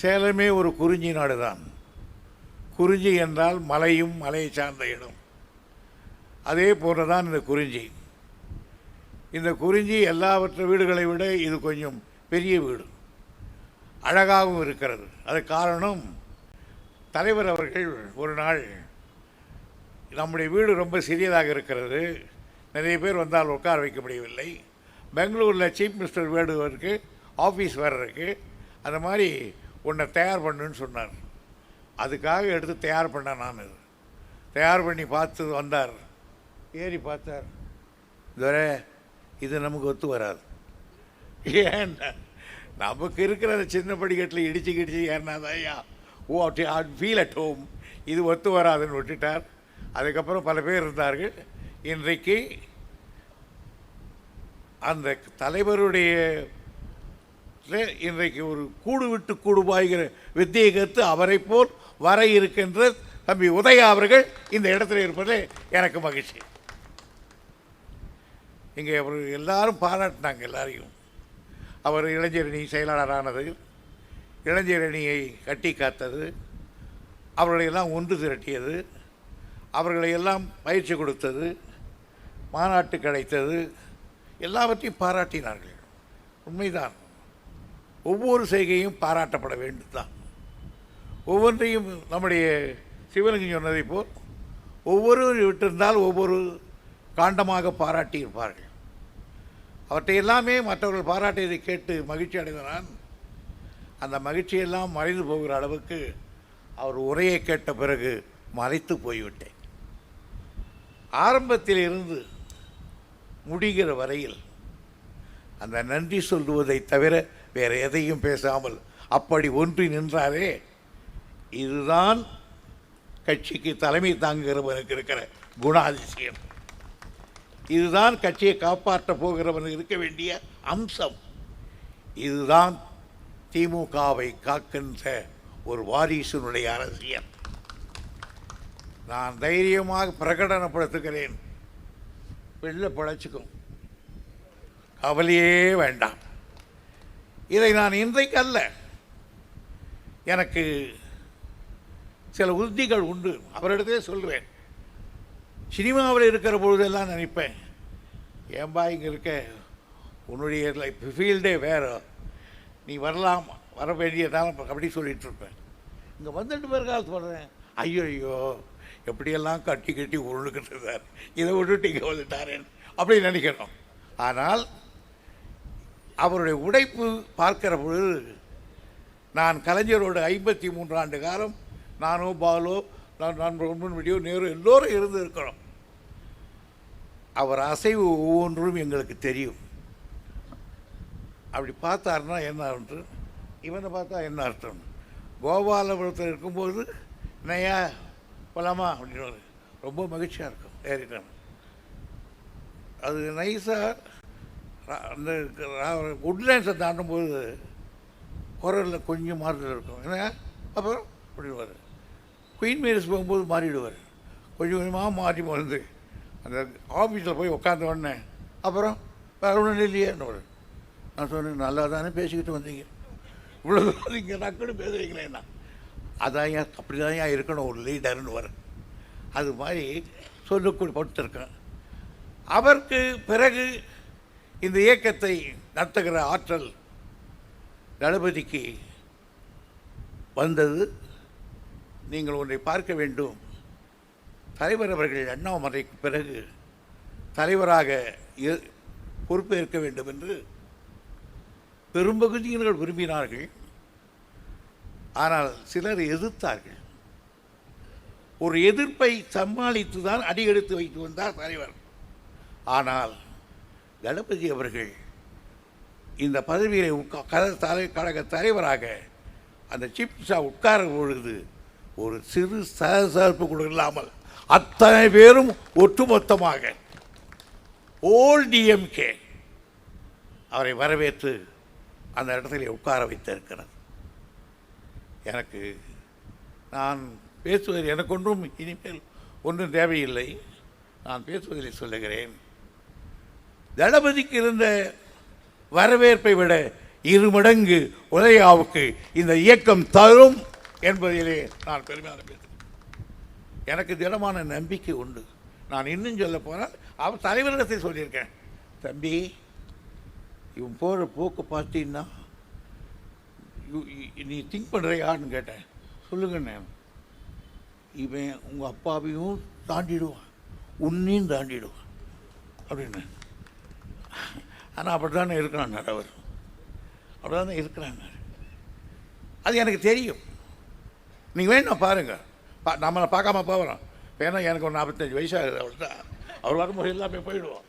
சேலமே ஒரு குறிஞ்சி நாடு தான் குறிஞ்சி என்றால் மலையும் மலையை சார்ந்த இடம். அதே போன்று தான் இந்த குறிஞ்சி. இந்த குறிஞ்சி எல்லாவற்ற வீடுகளை விட இது கொஞ்சம் பெரிய வீடு. அழகாகவும் இருக்கிறது. அது காரணம் தலைவர் அவர்கள் ஒரு நாள் நம்முடைய வீடு ரொம்ப சிறியதாக இருக்கிறது. நிறைய பேர் வந்தால் உட்கார வைக்க முடியவில்லை. பெங்களூரில் சீஃப் மினிஸ்டர் வீடு இருக்குது ஆஃபீஸ் வேறு இருக்குது அந்த மாதிரி உன்னை தயார் பண்ணுன்னு சொன்னார். அதுக்காக எடுத்து தயார் பண்ண நான் இது. தயார் பண்ணி பார்த்து வந்தார். ஏறி பார்த்தார். துரை இது நமக்கு ஒத்து வராது. ஏன்னா நமக்கு இருக்கிற அந்த சின்ன படிக்கட்டில் இடிச்சு கிடிச்சு ஏறினாதாயா ஓ ஃபீல் அட் ஹோம் இது ஒத்து வராதுன்னு விட்டுட்டார். அதுக்கப்புறம் பல பேர் இருந்தார்கள். இன்றைக்கு அந்த தலைவருடைய இன்றைக்கு ஒரு கூடு விட்டு கூடு பாய்கிற வித்தியை கற்று அவரை போல் வர இருக்கின்ற தம்பி உதயா அவர்கள் இந்த இடத்துல இருப்பது எனக்கு மகிழ்ச்சி. இங்கே அவர் எல்லாரும் பாராட்டினாங்க எல்லாரையும். அவர் இளைஞரணி செயலாளரானது இளைஞரணியை கட்டி காத்தது அவர்களையெல்லாம் ஒன்று திரட்டியது அவர்களையெல்லாம் பயிற்சி கொடுத்தது மாநாட்டு கிடைத்தது எல்லாவற்றையும் பாராட்டினார்கள். உண்மைதான். ஒவ்வொரு செய்கையும் பாராட்டப்பட வேண்டும் தான் ஒவ்வொன்றையும் நம்முடைய சிவலிங்கம் சொன்னதைப் போல் ஒவ்வொரு விட்டிருந்தால் ஒவ்வொரு காண்டமாக பாராட்டியிருப்பார்கள். அவற்றை எல்லாமே மற்றவர்கள் பாராட்டியதை கேட்டு மகிழ்ச்சி அடைந்தனான் அந்த மகிழ்ச்சியெல்லாம் மறைந்து போகிற அளவுக்கு அவர் உரையை கேட்ட பிறகு மறைத்து போய்விட்டேன். ஆரம்பத்தில் இருந்து முடிகிற வரையில் அந்த நன்றி சொல்லுவதை தவிர வேறு எதையும் பேசாமல் அப்படி ஒன்றி நின்றாரே. இதுதான் கட்சிக்கு தலைமை தாங்குகிறவனுக்கு இருக்கிற குணாதிசயம். இதுதான் கட்சியை காப்பாற்றப் போகிறவனுக்கு இருக்க வேண்டிய அம்சம். இதுதான் திமுகவை காக்கின்ற ஒரு வாரிசுனுடைய அரசியல். நான் தைரியமாக பிரகடனப்படுத்துகிறேன். வெளில பிழைச்சிக்கும் கவலையே வேண்டாம். இதை நான் இன்றைக்கு அல்ல எனக்கு சில உறுதிகள் உண்டு. அவரிடத்தே சொல்கிறேன் சினிமாவில் இருக்கிற பொழுதெல்லாம் நினைப்பேன். ஏன்பா இங்கே இருக்க? உன்னுடைய லைஃப் ஃபீல்டே வேறு. நீ வரலாம் வர வேண்டியதாலும் அப்படி சொல்லிட்டு இருப்பேன். இங்கே வந்துட்டு பிறகு சொல்கிறேன் ஐயோ ஐயோ எப்படியெல்லாம் கட்டி கட்டி உருளுக்கிட்டு இருந்தார் இதை விட்டுட்டு இங்கே வந்துட்டாரேன் அப்படி நினைக்கிறோம் ஆனால் அவருடைய உடைப்பு பார்க்கிற பொழுது நான் கலைஞரோட ஐம்பத்தி மூன்று ஆண்டு காலம் நானோ பாலோ நான் நான் ரொம்பன் விடியோ நேரு எல்லோரும் இருந்து இருக்கிறோம் அவர் அசைவு ஒவ்வொன்றும் எங்களுக்கு தெரியும். அப்படி பார்த்தாருன்னா என்ன அர்த்தம் இவனை பார்த்தா என்ன அர்த்தம்? கோபாலபுரத்தில் இருக்கும்போது நையா போலாமா? அப்படின்னு ரொம்ப மகிழ்ச்சியாக இருக்கும். ஏறிட்டான் அது நைஸாக அந்த உட்லேண்ட்ஸை தாண்டும்போது குரலில் கொஞ்சம் மாறுதல் இருக்கும். ஏன்னா அப்புறம் அப்படிடுவார் குயின் மேரிஸ் போகும்போது மாறிடுவார். கொஞ்சம் கொஞ்சமாக மாறி வந்து அந்த ஆஃபீஸில் போய் உட்காந்த உடனே அப்புறம் வேறு ஒன்றும் இல்லையேன்னு நான் சொன்னேன் நல்லா தானே பேசிக்கிட்டு வந்தீங்க. இவ்வளோ நீங்கள் இங்கே நக்குன்னு பேசுகிறீங்களேண்ணா அதான் ஏன் அப்படி தான் ஏன் இருக்கணும்? ஒரு லீடர்னு வர. அது மாதிரி சொல்லக்கூடிய படுத்திருக்கேன் அவருக்கு பிறகு இந்த இயக்கத்தை நடத்துகிற ஆற்றல் தளபதிக்கு வந்தது. நீங்கள் ஒன்றை பார்க்க வேண்டும். தலைவர் அவர்கள் அண்ணாமலைக்கு பிறகு தலைவராக பொறுப்பேற்க வேண்டும் என்று பெரும்பகுதியினர் விரும்பினார்கள். ஆனால் சிலர் எதிர்த்தார்கள். ஒரு எதிர்ப்பை சமாளித்து தான் அடியெடுத்து வைத்து வந்தார் தலைவர். ஆனால் தளபதி அவர்கள் இந்த பதவியை உட்கா- கழக தலை கழக தலைவராக அந்த சீஃப் மினிஸ்டர் உட்கார பொழுது ஒரு சிறு சலசலப்பு கூட இல்லாமல் அத்தனை பேரும் ஒட்டுமொத்தமாக ஓல் டிஎம்கே அவரை வரவேற்று அந்த இடத்துல உட்கார வைத்திருக்கிறது. எனக்கு நான் பேசுவது எனக்கு ஒன்றும் இனிமேல் ஒன்றும் தேவையில்லை. நான் பேசுவதில் சொல்லுகிறேன். தளபதிக்கு இருந்த வரவேற்பை விட இருமடங்கு உதயாவுக்கு இந்த இயக்கம் தரும் என்பதிலே நான் பெருமையாக பேசுகிறேன் எனக்கு திடமான நம்பிக்கை உண்டு. நான் இன்னும் சொல்ல போனால் அவர் தலைவரிடத்தை சொல்லியிருக்கேன். தம்பி இவன் போகிற போக்கு பார்த்தீங்கன்னா நீ திங்க் பண்ணுறியான்னு கேட்டேன். சொல்லுங்கண்ணே. இவன் உங்கள் அப்பாவையும் தாண்டிடுவான். உன்னையும் தாண்டிடுவான். அப்படின்னு ஆனால் அப்படி தானே இருக்கிறான் அவர். அப்படி தானே இருக்கிறாங்க அது எனக்கு தெரியும். நீங்கள் வேணும் பாருங்கள் பா நம்மளை பார்க்காம போகிறோம் ஏன்னா எனக்கு ஒரு நாற்பத்தஞ்சு வயசாகுது அவள் அவர் வரும்போது எல்லாமே போயிடுவோம்.